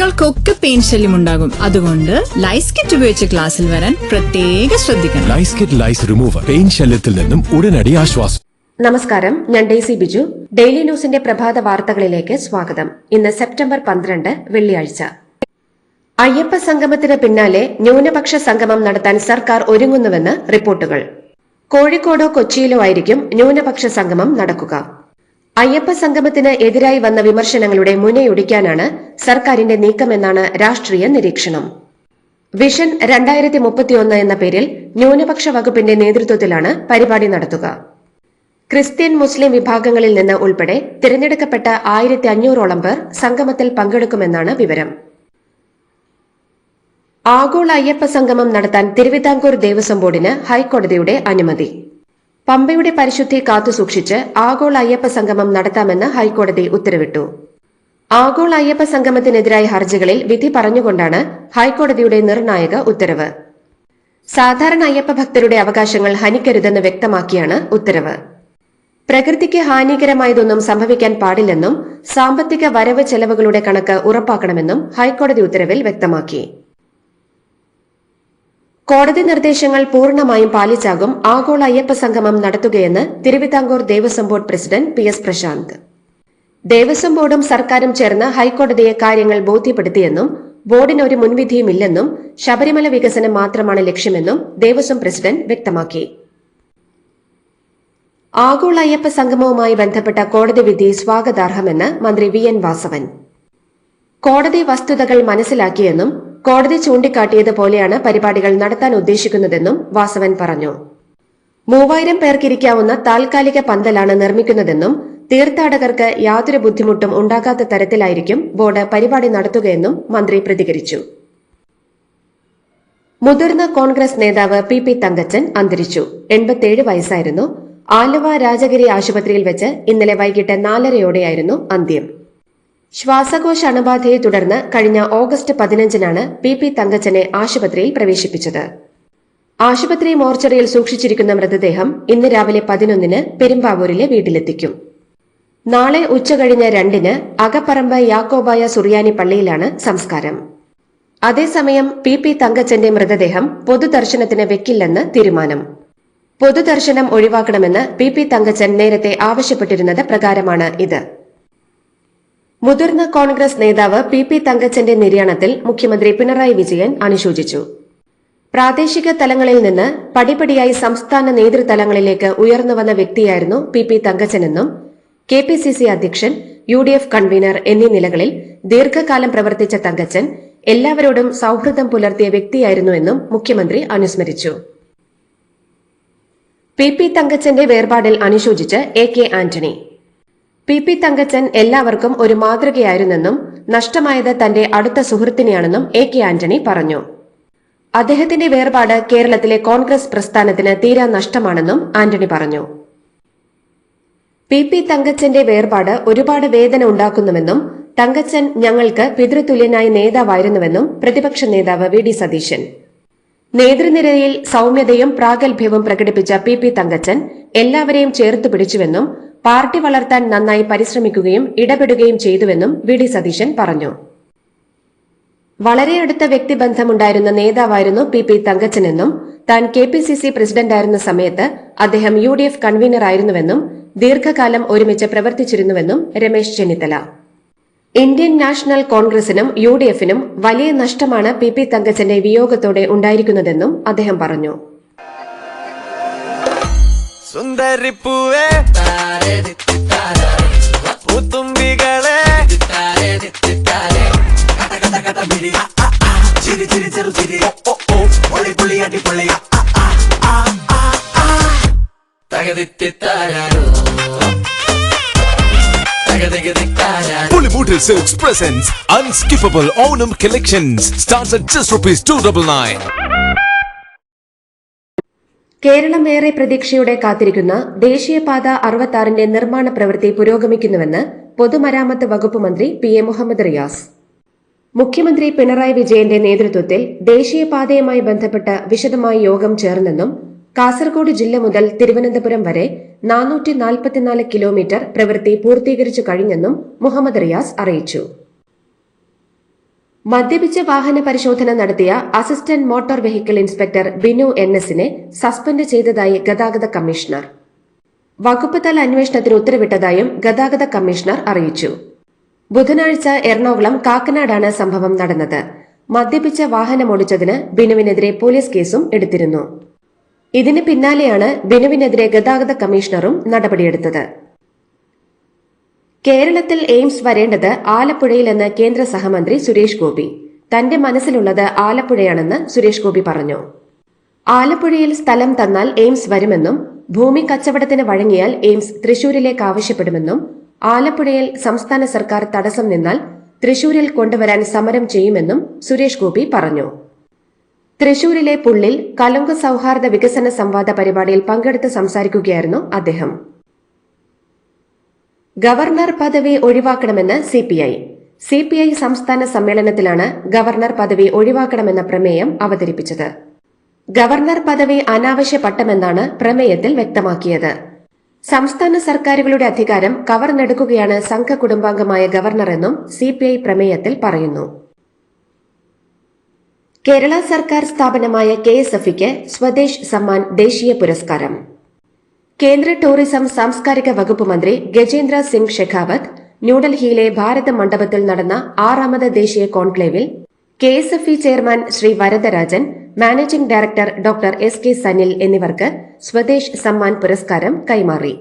കുട്ടികൾക്കൊക്കെ പെയിൻ ശല്യം ഉണ്ടാകും. അതുകൊണ്ട് ലൈസ് കിറ്റ് ഉപയോഗിച്ച് ക്ലാസ്സിൽ വരാൻ പ്രത്യേക ശ്രദ്ധിക്കണം. ലൈസ് കിറ്റ് ലൈസ് റിമൂവർ പെയിൻ ശല്യത്തിൽ നിന്നും ഉടനടി ആശ്വാസം. നമസ്കാരം ഞാൻ ഡെയ്സി ബിജു. ഡെയിലി ന്യൂസിന്റെ പ്രഭാത വാർത്തകളിലേക്ക് സ്വാഗതം. ഇന്ന് സെപ്റ്റംബർ പന്ത്രണ്ട് വെള്ളിയാഴ്ച. അയ്യപ്പ സംഗമത്തിന് പിന്നാലെ ന്യൂനപക്ഷ സംഗമം നടത്താൻ സർക്കാർ ഒരുങ്ങുന്നുവെന്ന് റിപ്പോർട്ടുകൾ. കോഴിക്കോടോ കൊച്ചിയിലോ ആയിരിക്കും ന്യൂനപക്ഷ സംഗമം നടക്കുക. അയ്യപ്പ സംഗമത്തിന് എതിരായി വന്ന വിമർശനങ്ങളുടെ മുനയൊടിക്കാനാണ് സർക്കാരിന്റെ നീക്കമെന്നാണ് രാഷ്ട്രീയ നിരീക്ഷണം. വിഷൻ രണ്ടായിരത്തി മുപ്പത്തിയൊന്ന് എന്ന പേരിൽ ന്യൂനപക്ഷ വകുപ്പിന്റെ നേതൃത്വത്തിലാണ് പരിപാടി നടത്തുക. ക്രിസ്ത്യൻ മുസ്ലിം വിഭാഗങ്ങളിൽ നിന്ന് ഉൾപ്പെടെ തിരഞ്ഞെടുക്കപ്പെട്ട ആയിരത്തി അഞ്ഞൂറോളം പേർ സംഗമത്തിൽ പങ്കെടുക്കുമെന്നാണ് വിവരം. ആഗോള അയ്യപ്പ സംഗമം നടത്താൻ തിരുവിതാംകൂർ ദേവസ്വം ബോർഡിന് ഹൈക്കോടതിയുടെ അനുമതി. പമ്പയുടെ പരിശുദ്ധി കാത്തുസൂക്ഷിച്ച് ആഗോള അയ്യപ്പ സംഗമം നടത്താമെന്ന് ഹൈക്കോടതി ഉത്തരവിട്ടു. ആഗോള അയ്യപ്പ സംഗമത്തിനെതിരായ ഹർജികളിൽ വിധി പറഞ്ഞുകൊണ്ടാണ് ഹൈക്കോടതിയുടെ നിർണായക ഉത്തരവ്. സാധാരണ അയ്യപ്പ ഭക്തരുടെ അവകാശങ്ങൾ ഹനിക്കരുതെന്ന് വ്യക്തമാക്കിയാണ് ഉത്തരവ്. പ്രകൃതിക്ക് ഹാനികരമായതൊന്നും സംഭവിക്കാൻ പാടില്ലെന്നും സാമ്പത്തിക വരവ് ചെലവുകളുടെ കണക്ക് ഉറപ്പാക്കണമെന്നും ഹൈക്കോടതി ഉത്തരവിൽ വ്യക്തമാക്കി. കോടതി നിർദ്ദേശങ്ങൾ പൂർണമായും പാലിച്ചാകും ആഗോള അയ്യപ്പ സംഗമം നടത്തുകയെന്ന് Thiruvithamkoor Devaswom board president P S Prasanth. Devaswom ബോർഡും സർക്കാരും ചേർന്ന് ഹൈക്കോടതിയെ കാര്യങ്ങൾ ബോധ്യപ്പെടുത്തിയെന്നും ബോർഡിന് ഒരു മുൻവിധിയുമില്ലെന്നും ശബരിമല വികസനം മാത്രമാണ് ലക്ഷ്യമെന്നും ദേവസ്വം പ്രസിഡന്റ് വ്യക്തമാക്കി. ആഗോള അയ്യപ്പ സംഗമവുമായി ബന്ധപ്പെട്ട കോടതി വിധി സ്വാഗതാർഹമെന്ന് മന്ത്രി വി എൻ വാസവൻ. കോടതി വസ്തുതകൾ മനസ്സിലാക്കിയെന്നും കോടതി ചൂണ്ടിക്കാട്ടിയതുപോലെയാണ് പരിപാടികൾ നടത്താൻ ഉദ്ദേശിക്കുന്നതെന്നും വാസവൻ പറഞ്ഞു. മൂവായിരം പേർക്കിരിക്കാവുന്ന താൽക്കാലിക പന്തലാണ് നിർമ്മിക്കുന്നതെന്നും തീർത്ഥാടകർക്ക് യാതൊരു ബുദ്ധിമുട്ടും ഉണ്ടാകാത്ത തരത്തിലായിരിക്കും ബോർഡ് പരിപാടി നടത്തുകയെന്നും മന്ത്രി പ്രതികരിച്ചു. മുതിർന്ന കോൺഗ്രസ് നേതാവ് പി പി തങ്കച്ചൻ അന്തരിച്ചു. എൺപത്തിയേഴ് വയസ്സായിരുന്നു. ആലുവ രാജഗിരി ആശുപത്രിയിൽ വെച്ച് ഇന്നലെ വൈകിട്ട് നാലരയോടെയായിരുന്നു അന്ത്യം. ശ്വാസകോശ അണുബാധയെ തുടർന്ന് കഴിഞ്ഞ ഓഗസ്റ്റ് പതിനഞ്ചിനാണ് പി പി തങ്കച്ചനെ ആശുപത്രിയിൽ പ്രവേശിപ്പിച്ചത്. ആശുപത്രി മോർച്ചറിയിൽ സൂക്ഷിച്ചിരിക്കുന്ന മൃതദേഹം ഇന്ന് രാവിലെ പതിനൊന്നിന് പെരുമ്പാവൂരിലെ വീട്ടിലെത്തിക്കും. നാളെ ഉച്ചകഴിഞ്ഞ് രണ്ടിന് അകപ്പറമ്പ് യാക്കോബായ സുറിയാനി പള്ളിയിലാണ് സംസ്കാരം. അതേസമയം പി പി തങ്കച്ചന്റെ മൃതദേഹം പൊതുദർശനത്തിന് വെക്കില്ലെന്ന് തീരുമാനം. പൊതുദർശനം ഒഴിവാക്കണമെന്ന് പി പി തങ്കച്ചൻ നേരത്തെ ആവശ്യപ്പെട്ടിരുന്നത് പ്രകാരമാണ് ഇത്. മുതിർന്ന കോൺഗ്രസ് നേതാവ് പി പി തങ്കച്ചന്റെ നിര്യാണത്തിൽ മുഖ്യമന്ത്രി പിണറായി വിജയൻ അനുശോചിച്ചു. പ്രാദേശിക തലങ്ങളിൽ നിന്ന് പടിപടിയായി സംസ്ഥാന നേതൃതലങ്ങളിലേക്ക് ഉയർന്നുവന്ന വ്യക്തിയായിരുന്നു പി പി തങ്കച്ചനെന്നും കെ പി സി സി അധ്യക്ഷൻ യു ഡി എഫ് കൺവീനർ എന്നീ നിലകളിൽ ദീർഘകാലം പ്രവർത്തിച്ച തങ്കച്ചൻ എല്ലാവരോടും സൌഹൃദം പുലർത്തിയ വ്യക്തിയായിരുന്നുവെന്നും മുഖ്യമന്ത്രി അനുസ്മരിച്ചു. പി പി തങ്കച്ചന്റെ വേർപാടിൽ അനുശോചിച്ച് A K Antony. P P Thankachan എല്ലാവർക്കും ഒരു മാതൃകയായിരുന്നെന്നും നഷ്ടമായത് തന്റെ അടുത്ത സുഹൃത്തിനെയാണെന്നും എ കെ ആന്റണി പറഞ്ഞു. അദ്ദേഹത്തിന്റെ വേർപാട് കേരളത്തിലെ കോൺഗ്രസ് പ്രസ്ഥാനത്തിന് തീരാ നഷ്ടമാണെന്നും ആന്റണി പറഞ്ഞു. പി പി തങ്കച്ചന്റെ വേർപാട് ഒരുപാട് വേദന ഉണ്ടാക്കുന്നുവെന്നും തങ്കച്ചൻ ഞങ്ങൾക്ക് പിതൃതുല്യനായ നേതാവായിരുന്നുവെന്നും പ്രതിപക്ഷ നേതാവ് വി ഡി സതീശൻ. നേതൃനിരയിൽ സൌമ്യതയും പ്രാഗൽഭ്യവും പ്രകടിപ്പിച്ച പി പി തങ്കച്ചൻ എല്ലാവരെയും ചേർത്ത് പിടിച്ചുവെന്നും പാർട്ടി വളർത്താൻ നന്നായി പരിശ്രമിക്കുകയും ഇടപെടുകയും ചെയ്തുവെന്നും വി ഡി സതീശൻ പറഞ്ഞു. വളരെ അടുത്ത വ്യക്തിബന്ധമുണ്ടായിരുന്ന നേതാവായിരുന്നു പി പി തങ്കച്ചനെന്നും താൻ കെ പി സി സി പ്രസിഡന്റായിരുന്ന സമയത്ത് അദ്ദേഹം യു ഡി എഫ് കൺവീനറായിരുന്നുവെന്നും ദീർഘകാലം ഒരുമിച്ച് പ്രവർത്തിച്ചിരുന്നുവെന്നും രമേശ് ചെന്നിത്തല. ഇന്ത്യൻ നാഷണൽ കോൺഗ്രസിനും യു ഡി എഫിനും വലിയ നഷ്ടമാണ് പി പി തങ്കച്ചന്റെ വിയോഗത്തോടെ ഉണ്ടായിരിക്കുന്നതെന്നും അദ്ദേഹം പറഞ്ഞു. സുന്ദരിപ്പൂവേ Silks presents Unskippable Onam Collections starts at just rupees 299. Keralam ഏറെ പ്രതീക്ഷയോടെ കാത്തിരിക്കുന്ന ദേശീയപാത അറുപത്താറിന്റെ നിർമ്മാണ പ്രവൃത്തി പുരോഗമിക്കുന്നുവെന്ന് പൊതുമരാമത്ത് വകുപ്പ് മന്ത്രി പി എ മുഹമ്മദ് റിയാസ് മുഖ്യമന്ത്രി പിണറായി വിജയന്റെ നേതൃത്വത്തിൽ ദേശീയപാതയുമായി ബന്ധപ്പെട്ട് വിശദമായ യോഗം ചേർന്നെന്നും കാസർഗോഡ് ജില്ല മുതൽ തിരുവനന്തപുരം വരെ നാനൂറ്റി നാൽപ്പത്തിനാല് കിലോമീറ്റർ പ്രവൃത്തി പൂർത്തീകരിച്ചു കഴിഞ്ഞെന്നും മുഹമ്മദ് റിയാസ് അറിയിച്ചു. മദ്യപിച്ച് വാഹന പരിശോധന നടത്തിയ assistant motor vehicle inspector Binu N എസിനെ സസ്പെൻഡ് ചെയ്തതായി ഗതാഗത കമ്മീഷണർ. വകുപ്പ് തല അന്വേഷണത്തിന് ഉത്തരവിട്ടതായും ഗതാഗത കമ്മീഷണർ അറിയിച്ചു. ബുധനാഴ്ച എറണാകുളം കാക്കനാടാണ് സംഭവം നടന്നത്. മദ്യപിച്ച വാഹനമോടിച്ചതിന് ബിനുവിനെതിരെ പോലീസ് കേസും എടുത്തിരുന്നു. ഇതിന് പിന്നാലെയാണ് ബിനുവിനെതിരെ ഗതാഗത കമ്മീഷണറും നടപടിയെടുത്തത്. കേരളത്തിൽ എയിംസ് വരേണ്ടത് ആലപ്പുഴയിലെന്ന് കേന്ദ്ര സഹമന്ത്രി സുരേഷ് ഗോപി. തന്റെ മനസ്സിലുള്ളത് ആലപ്പുഴയാണെന്ന് സുരേഷ് ഗോപി പറഞ്ഞു. ആലപ്പുഴയിൽ സ്ഥലം തന്നാൽ എയിംസ് വരുമെന്നും ഭൂമി കച്ചവടത്തിന് വഴങ്ങിയാൽ എയിംസ് തൃശൂരിലേക്ക് ആവശ്യപ്പെടുമെന്നും ആലപ്പുഴയിൽ സംസ്ഥാന സർക്കാർ തടസ്സം നിന്നാൽ തൃശൂരിൽ കൊണ്ടുവരാൻ സമരം ചെയ്യുമെന്നും സുരേഷ് ഗോപി പറഞ്ഞു. തൃശൂരിലെ പുള്ളിൽ കലുങ്ക് സൌഹാർദ്ദ വികസന സംവാദ പരിപാടിയിൽ പങ്കെടുത്ത് സംസാരിക്കുകയായിരുന്നു അദ്ദേഹം. ഗവർണർ പദവി ഒഴിവാക്കണമെന്ന് സിപിഐ സിപിഐ സംസ്ഥാന സമ്മേളനത്തിലാണ് ഗവർണർ പദവി ഒഴിവാക്കണമെന്ന പ്രമേയം അവതരിപ്പിച്ചത്. ഗവർണർ പദവി അനാവശ്യ പട്ടമെന്നാണ് പ്രമേയത്തിൽ വ്യക്തമാക്കിയത്. സംസ്ഥാന സർക്കാരുകളുടെ അധികാരം കവർന്നെടുക്കുകയാണ് സംഘ കുടുംബാംഗമായ ഗവർണറെന്നും സിപിഐ പ്രമേയത്തിൽ പറയുന്നു. കേരള സർക്കാർ സ്ഥാപനമായ കെ എസ് എഫിക്ക് സ്വദേശ് സമ്മാൻ ദേശീയ പുരസ്കാരം. കേന്ദ്ര ടൂറിസം സാംസ്കാരിക വകുപ്പ് മന്ത്രി ഗജേന്ദ്ര സിംഗ് ഷെഖാവത്ത് ന്യൂഡൽഹിയിലെ ഭാരത മണ്ഡപത്തിൽ നടന്ന ആറാമത് ദേശീയ കോൺക്ലേവിൽ K S F E chairman Shri Varadarajan managing director doctor S K Sanil എന്നിവർക്ക് സ്വദേശ് സമ്മാൻ പുരസ്കാരം കൈമാറി.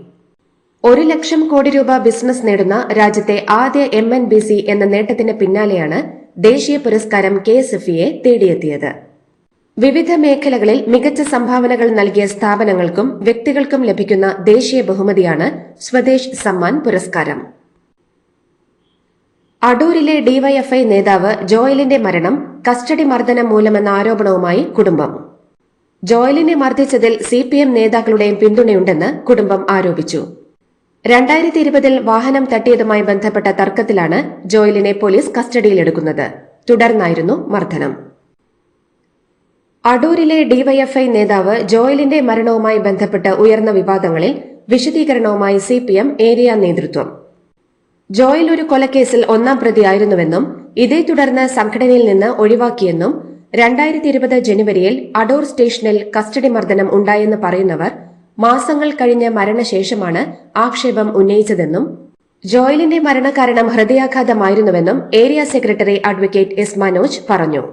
ഒരു ലക്ഷം കോടി രൂപ ബിസിനസ് നേടുന്ന രാജ്യത്തെ ആദ്യ എം എൻ ബി സി എന്ന നേട്ടത്തിന് പിന്നാലെയാണ് ദേശീയ പുരസ്കാരം കെ എസ് എഫ് ഇയെ തേടിയെത്തിയത്. വിവിധ മേഖലകളിൽ മികച്ച സംഭാവനകൾ നൽകിയ സ്ഥാപനങ്ങൾക്കും വ്യക്തികൾക്കും ലഭിക്കുന്ന ദേശീയ ബഹുമതിയാണ് സ്വദേശ് സമ്മാൻ പുരസ്കാരം. അടൂരിലെ ഡിവൈഎഫ്ഐ നേതാവ് ജോയലിന്റെ മരണം കസ്റ്റഡി മർദ്ദനം മൂലമെന്ന ആരോപണവുമായി കുടുംബം. ജോയലിനെ മർദ്ദിച്ചതിൽ സി പി എം നേതാക്കളുടെയും പിന്തുണയുണ്ടെന്ന് കുടുംബം ആരോപിച്ചു. രണ്ടായിരത്തി ഇരുപതിൽ വാഹനം തട്ടിയതുമായി ബന്ധപ്പെട്ട തർക്കത്തിലാണ് ജോയലിനെ പോലീസ് കസ്റ്റഡിയിലെടുക്കുന്നത്. തുടർന്നായിരുന്നു മർദ്ദനം. അടൂരിലെ ഡിവൈഎഫ്ഐ നേതാവ് ജോയലിന്റെ മരണവുമായി ബന്ധപ്പെട്ട് ഉയർന്ന വിവാദങ്ങളിൽ വിശദീകരണവുമായി സിപിഎം ഏരിയ നേതൃത്വം. ജോയൽ ഒരു കൊലക്കേസിൽ ഒന്നാം പ്രതിയായിരുന്നുവെന്നും ഇതേ തുടർന്ന് സംഘടനയിൽ നിന്ന് ഒഴിവാക്കിയെന്നും രണ്ടായിരത്തി ഇരുപത് ജനുവരിയിൽ അടൂർ സ്റ്റേഷനിൽ കസ്റ്റഡി മർദ്ദനം ഉണ്ടായെന്ന് പറയുന്നവർ മാസങ്ങൾ കഴിഞ്ഞ മരണശേഷമാണ് ആക്ഷേപം ഉന്നയിച്ചതെന്നും ജോയലിന്റെ മരണകാരണം ഹൃദയാഘാതമായിരുന്നുവെന്നും area secretary advocate S Manoj പറഞ്ഞു.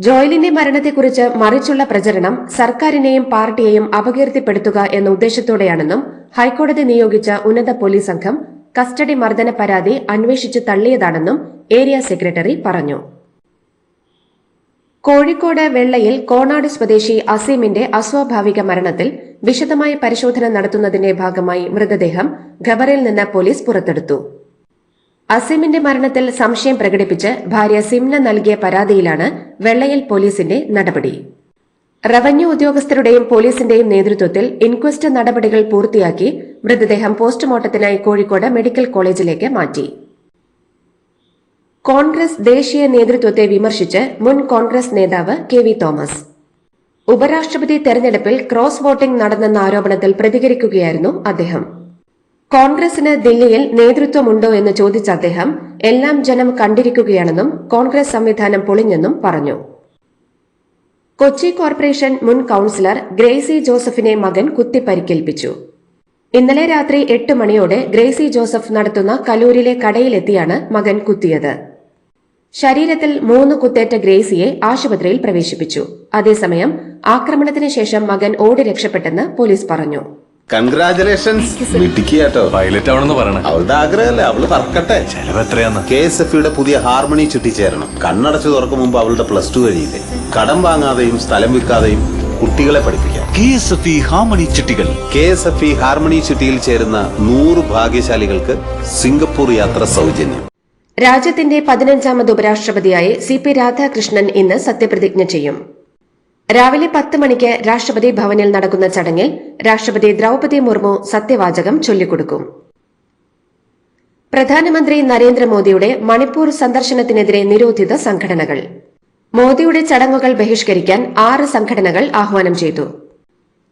ജോയലിന്റെ മരണത്തെക്കുറിച്ച് മറിച്ചുള്ള പ്രചരണം സർക്കാരിനെയും പാർട്ടിയെയും അപകീർത്തിപ്പെടുത്തുക എന്ന ഉദ്ദേശത്തോടെയാണെന്നും ഹൈക്കോടതി നിയോഗിച്ച ഉന്നത പോലീസ് സംഘം കസ്റ്റഡി മർദ്ദന പരാതി അന്വേഷിച്ച് തള്ളിയതാണെന്നും ഏരിയ സെക്രട്ടറി പറഞ്ഞു. കോഴിക്കോട് വെള്ളയിൽ കോണാട് സ്വദേശി അസീമിന്റെ അസ്വാഭാവിക മരണത്തിൽ വിശദമായ പരിശോധന നടത്തുന്നതിന്റെ ഭാഗമായി മൃതദേഹം ഖബറിൽ നിന്ന് പോലീസ് പുറത്തെടുത്തു. അസീമിന്റെ മരണത്തിൽ സംശയം പ്രകടിപ്പിച്ച് ഭാര്യ സിംന നൽകിയ പരാതിയിലാണ് വെള്ളയിൽ പോലീസിന്റെ നടപടി. റവന്യൂ ഉദ്യോഗസ്ഥരുടെയും പോലീസിന്റെയും നേതൃത്വത്തിൽ ഇൻക്വസ്റ്റ് നടപടികൾ പൂർത്തിയാക്കി മൃതദേഹം പോസ്റ്റ്മോർട്ടത്തിനായി കോഴിക്കോട് മെഡിക്കൽ കോളേജിലേക്ക് മാറ്റി. കോൺഗ്രസ് ദേശീയ നേതൃത്വത്തെ വിമർശിച്ച് മുൻ കോൺഗ്രസ് നേതാവ് കെ വി തോമസ്. ഉപരാഷ്ട്രപതി തെരഞ്ഞെടുപ്പിൽ ക്രോസ് വോട്ടിംഗ് നടന്നെന്ന ആരോപണത്തിൽ പ്രതികരിക്കുകയായിരുന്നു അദ്ദേഹം. കോൺഗ്രസിന് ദില്ലിയിൽ നേതൃത്വമുണ്ടോ എന്ന് ചോദിച്ച അദ്ദേഹം എല്ലാം ജനം കണ്ടിരിക്കുകയാണെന്നും കോൺഗ്രസ് സംവിധാനം പൊളിഞ്ഞെന്നും പറഞ്ഞു. കൊച്ചി കോർപ്പറേഷൻ മുൻ കൌൺസിലർ ഗ്രേസി ജോസഫിനെ മകൻ കുത്തിപ്പരിക്കേൽപ്പിച്ചു. ഇന്നലെ രാത്രി എട്ട് മണിയോടെ ഗ്രേസി ജോസഫ് നടത്തുന്ന കലൂരിലെ കടയിലെത്തിയാണ് മകൻ കുത്തിയത്. ശരീരത്തിൽ മൂന്ന് കുത്തേറ്റ ഗ്രേസിയെ ആശുപത്രിയിൽ പ്രവേശിപ്പിച്ചു. അതേസമയം ആക്രമണത്തിന് ശേഷം മകൻ ഓടി രക്ഷപ്പെട്ടെന്ന് പോലീസ് പറഞ്ഞു. കൺഗ്രാചുലേഷൻസ് പൈലറ്റ് ആവണമെന്ന് പറയണേ. അവളുടെ ആഗ്രഹമല്ലേ? അവൾ പറക്കട്ടെ ചെലവ് എത്രയാന്ന്? കെ എസ് എഫ് യുടെ പുതിയ ഹാർമണി ചുറ്റിച്ചേരണം. കണ്ണടച്ചു തുറക്കും മുമ്പ് അവളുടെ പ്ലസ് ടു കഴിയില്ലേ? കടം വാങ്ങാതെയും സ്ഥലം വിൽക്കാതെയും കുട്ടികളെ പഠിപ്പിക്കാം. K S F E harmony ചിട്ടികൾ K S F E harmony ചുറ്റിയിൽ ചേരുന്ന നൂറ് ഭാഗ്യശാലികൾക്ക് സിംഗപ്പൂർ യാത്ര സൗജന്യം. രാജ്യത്തിന്റെ പതിനഞ്ചാമത് ഉപരാഷ്ട്രപതിയായി സി പി രാധാകൃഷ്ണൻ ഇന്ന് സത്യപ്രതിജ്ഞ ചെയ്യും. രാവിലെ പത്ത് മണിക്ക് രാഷ്ട്രപതി ഭവനിൽ നടക്കുന്ന ചടങ്ങിൽ രാഷ്ട്രപതി ദ്രൌപതി മുർമു സത്യവാചകം ചൊല്ലിക്കൊടുക്കും. പ്രധാനമന്ത്രി നരേന്ദ്രമോദിയുടെ മണിപ്പൂർ സന്ദർശനത്തിനെതിരെ നിരോധിത സംഘടനകൾ. മോദിയുടെ ചടങ്ങുകൾ ബഹിഷ്കരിക്കാൻ ആറ് സംഘടനകൾ ആഹ്വാനം ചെയ്തു.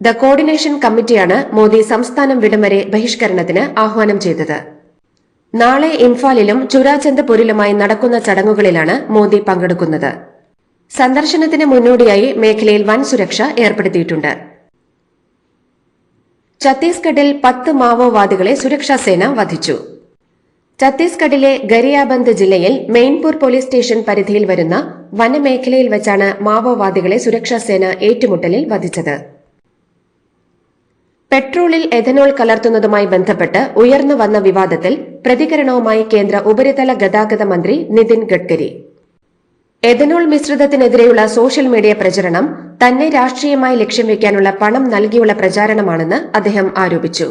ദ കോർഡിനേഷൻ കമ്മിറ്റിയാണ് മോദി സംസ്ഥാനം വിടും വരെ ബഹിഷ്കരണത്തിന് ആഹ്വാനം ചെയ്തത്. നാളെ ഇംഫാലിലും ചുരാചന്ദ്പൂരിലുമായി നടക്കുന്ന ചടങ്ങുകളിലാണ് മോദി പങ്കെടുക്കുന്നത്. സന്ദർശനത്തിന് മുന്നോടിയായി മേഖലയിൽ വൻ സുരക്ഷ ഏർപ്പെടുത്തിയിട്ടുണ്ട്. ഛത്തീസ്ഗഡിൽ പത്ത് മാവോവാദികളെ സുരക്ഷാസേന വധിച്ചു. ഛത്തീസ്ഗഡിലെ ഗരിയാബന്ദ് ജില്ലയിൽ മെയിൻപൂർ പോലീസ് സ്റ്റേഷൻ പരിധിയിൽ വരുന്ന വനമേഖലയിൽ വെച്ചാണ് മാവോവാദികളെ സുരക്ഷാസേന ഏറ്റുമുട്ടലിൽ വധിച്ചത്. പെട്രോളിൽ എഥനോൾ കലർത്തുന്നതുമായി ബന്ധപ്പെട്ട് ഉയർന്നു വന്ന വിവാദത്തിൽ പ്രതികരണവുമായി കേന്ദ്ര ഉപരിതല ഗതാഗത മന്ത്രി നിതിൻ ഗഡ്കരി. എഥനോൾ മിശ്രിതത്തിനെതിരെയുള്ള സോഷ്യൽ മീഡിയ പ്രചരണം തന്നെ രാഷ്ട്രീയമായി ലക്ഷ്യം വയ്ക്കാനുള്ള പണം നൽകിയുള്ള പ്രചാരണമാണെന്ന് അദ്ദേഹം ആരോപിച്ചു.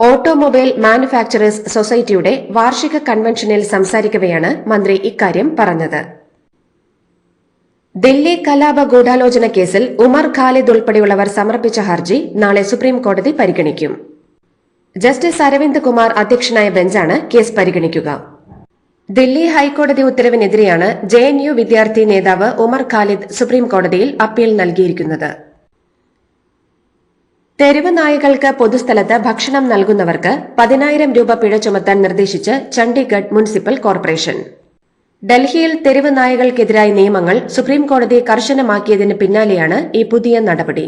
ഓട്ടോമൊബൈൽ മാനുഫാക്ചറേഴ്സ് സൊസൈറ്റിയുടെ വാർഷിക കൺവെൻഷനിൽ സംസാരിക്കവെയാണ് മന്ത്രി ഇക്കാര്യം പറഞ്ഞത്. ദില്ലി കലാപ ഗൂഢാലോചന കേസിൽ ഉമർ ഖാലിദ് ഉൾപ്പെടെയുള്ളവർ സമർപ്പിച്ച ഹർജി നാളെ സുപ്രീം കോടതി പരിഗണിക്കും. ജസ്റ്റിസ് അരവിന്ദ് കുമാർ അധ്യക്ഷനായ ബെഞ്ചാണ് കേസ് പരിഗണിക്കുക. ദില്ലി ഹൈക്കോടതി ഉത്തരവിനെതിരെയാണ് ജെ എൻ യു വിദ്യാർത്ഥി നേതാവ് ഉമർ ഖാലിദ് സുപ്രീം കോടതിയിൽ അപ്പീൽ നൽകിയിരിക്കുന്നത്. തെരുവ് നായകൾക്ക് പൊതുസ്ഥലത്ത് ഭക്ഷണം നൽകുന്നവർക്ക് പതിനായിരം രൂപ പിഴ ചുമത്താൻ നിർദ്ദേശിച്ച് ചണ്ഡീഗഡ് മുനിസിപ്പൽ കോർപ്പറേഷൻ. ഡൽഹിയിൽ തെരുവ് നായകൾക്കെതിരായ നിയമങ്ങൾ സുപ്രീം കോടതി കർശനമാക്കിയതിന് പിന്നാലെയാണ് ഈ പുതിയ നടപടി.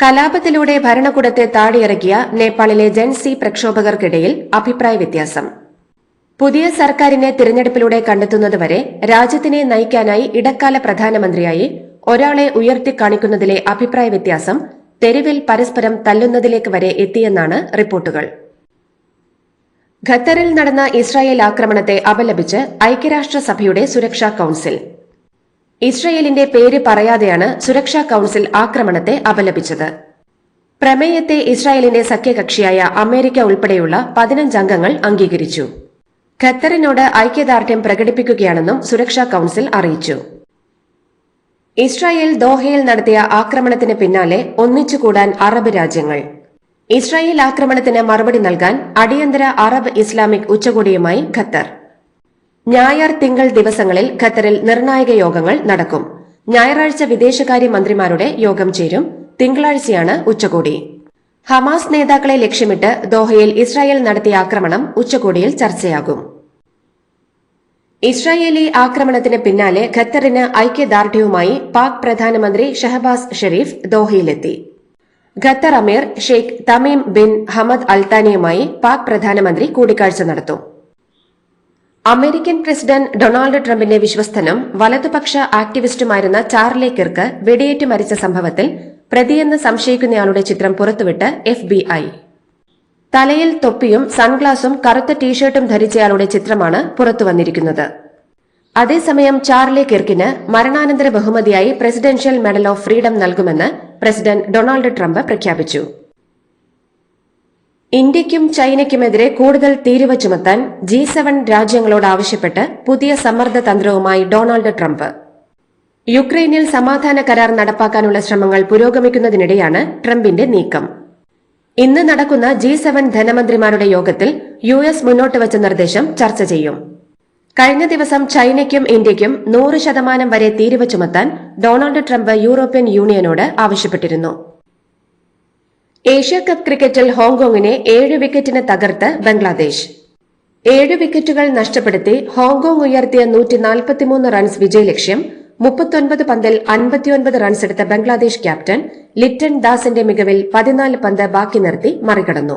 കലാപത്തിലൂടെ ഭരണകൂടത്തെ താടിയിറക്കിയ നേപ്പാളിലെ ജൻസി പ്രക്ഷോഭകർക്കിടയിൽ അഭിപ്രായ വ്യത്യാസം. പുതിയ സർക്കാരിനെ തിരഞ്ഞെടുപ്പിലൂടെ കണ്ടെത്തുന്നതുവരെ രാജ്യത്തിനെ നയിക്കാനായി ഇടക്കാല പ്രധാനമന്ത്രിയായി ഒരാളെ ഉയർത്തിക്കാണിക്കുന്നതിലെ അഭിപ്രായ വ്യത്യാസം തെരുവിൽ പരസ്പരം തല്ലുന്നതിലേക്ക് വരെ എത്തിയെന്നാണ് റിപ്പോർട്ടുകൾ. ഖത്തറിൽ നടന്ന ഇസ്രായേൽ ആക്രമണത്തെ അപലപിച്ച് ഐക്യരാഷ്ട്രസഭയുടെ സുരക്ഷാ കൌൺസിൽ. ഇസ്രയേലിന്റെ പേര് പറയാതെയാണ് സുരക്ഷാ കൌൺസിൽ ആക്രമണത്തെ അപലപിച്ചത്. പ്രമേയത്തെ ഇസ്രായേലിന്റെ സഖ്യകക്ഷിയായ അമേരിക്ക ഉൾപ്പെടെയുള്ള പതിനഞ്ചംഗങ്ങൾ അംഗീകരിച്ചു. ഖത്തറിനോട് ഐക്യദാർഢ്യം പ്രകടിപ്പിക്കുകയാണെന്നും സുരക്ഷാ കൌൺസിൽ അറിയിച്ചു. ഇസ്രായേൽ ദോഹയിൽ നടത്തിയ ആക്രമണത്തിന് പിന്നാലെ ഒന്നിച്ചുകൂടാൻ അറബ് രാജ്യങ്ങൾ ഇസ്രായേൽ ആക്രമണത്തിന് മറുപടി നൽകാൻ അടിയന്തര അറബ് ഇസ്ലാമിക് ഉച്ചകോടിയുമായി ഖത്തർ. ഞായർ തിങ്കൾ ദിവസങ്ങളിൽ ഖത്തറിൽ നിർണായക യോഗങ്ങൾ നടക്കും. ഞായറാഴ്ച വിദേശകാര്യ മന്ത്രിമാരുടെ യോഗം ചേരും. തിങ്കളാഴ്ചയാണ് ഉച്ചകോടി. ഹമാസ് നേതാക്കളെ ലക്ഷ്യമിട്ട് ദോഹയിൽ ഇസ്രായേൽ നടത്തിയ ആക്രമണം ഉച്ചകോടിയിൽ ചർച്ചയാകും. ഇസ്രായേലി ആക്രമണത്തിന് പിന്നാലെ ഖത്തറിന് ഐക്യദാർഢ്യവുമായി പാക് പ്രധാനമന്ത്രി ഷഹബാസ് ഷെരീഫ് ദോഹയിലെത്തി. ഖത്തർ അമീർ ഷെയ്ഖ് തമീം ബിൻ ഹമദ് അൽത്താനിയുമായി പാക് പ്രധാനമന്ത്രി കൂടിക്കാഴ്ച നടത്തും. അമേരിക്കൻ പ്രസിഡന്റ് ഡൊണാൾഡ് ട്രംപിന്റെ വിശ്വസ്തനും വലതുപക്ഷ ആക്ടിവിസ്റ്റുമായിരുന്ന ചാർലി കിർക്ക് വെടിയേറ്റ് മരിച്ച സംഭവത്തിൽ പ്രതിയെന്ന് സംശയിക്കുന്നയാളുടെ ചിത്രം പുറത്തുവിട്ട് എഫ്ബിഐ. തലയിൽ തൊപ്പിയും സൺഗ്ലാസും കറുത്ത ടീഷർട്ടും ധരിച്ചയാളുടെ ചിത്രമാണ് പുറത്തുവന്നിരിക്കുന്നത്. അതേസമയം ചാർലി കിർക്കിന് മരണാനന്തര ബഹുമതിയായി പ്രസിഡൻഷ്യൽ മെഡൽ ഓഫ് ഫ്രീഡം നൽകുമെന്ന് പ്രസിഡന്റ് ഡൊണാൾഡ് ട്രംപ് പ്രഖ്യാപിച്ചു. ഇന്ത്യയ്ക്കും ചൈനയ്ക്കുമെതിരെ കൂടുതൽ തീരുവ ചുമത്താൻ ജി സെവൻ രാജ്യങ്ങളോട് ആവശ്യപ്പെട്ട് പുതിയ സമ്മർദ്ദ തന്ത്രവുമായി ഡൊണാൾഡ് ട്രംപ്. യുക്രൈനിൽ സമാധാന കരാർ നടപ്പാക്കാനുള്ള ശ്രമങ്ങൾ പുരോഗമിക്കുന്നതിനിടെയാണ് ട്രംപിന്റെ നീക്കം. ഇന്ന് നടക്കുന്ന ജി സെവൻ ധനമന്ത്രിമാരുടെ യോഗത്തിൽ യു എസ് മുന്നോട്ട് വച്ച നിർദ്ദേശം ചർച്ച ചെയ്യും. കഴിഞ്ഞ ദിവസം ചൈനയ്ക്കും ഇന്ത്യയ്ക്കും നൂറ് ശതമാനം വരെ തീരുവ ചുമത്താൻ ഡൊണാൾഡ് ട്രംപ് യൂറോപ്യൻ യൂണിയനോട് ആവശ്യപ്പെട്ടിരുന്നു. ഏഷ്യ കപ്പ് ക്രിക്കറ്റിൽ ഹോങ്കോങ്ങിനെ ഏഴ് വിക്കറ്റിന് തകർത്ത് ബംഗ്ലാദേശ്. ഏഴ് വിക്കറ്റുകൾ നഷ്ടപ്പെടുത്തി ഹോങ്കോങ് ഉയർത്തിയ നൂറ്റി നാൽപ്പത്തിമൂന്ന് റൺസ് വിജയലക്ഷ്യം മുപ്പത്തൊൻപത് പന്തിൽ അൻപത്തിയൊൻപത് റൺസ് എടുത്ത ബംഗ്ലാദേശ് ക്യാപ്റ്റൻ ലിറ്റൺ ദാസിന്റെ മികവിൽ പതിനാല് പന്ത് ബാക്കി നിർത്തി മറികടന്നു.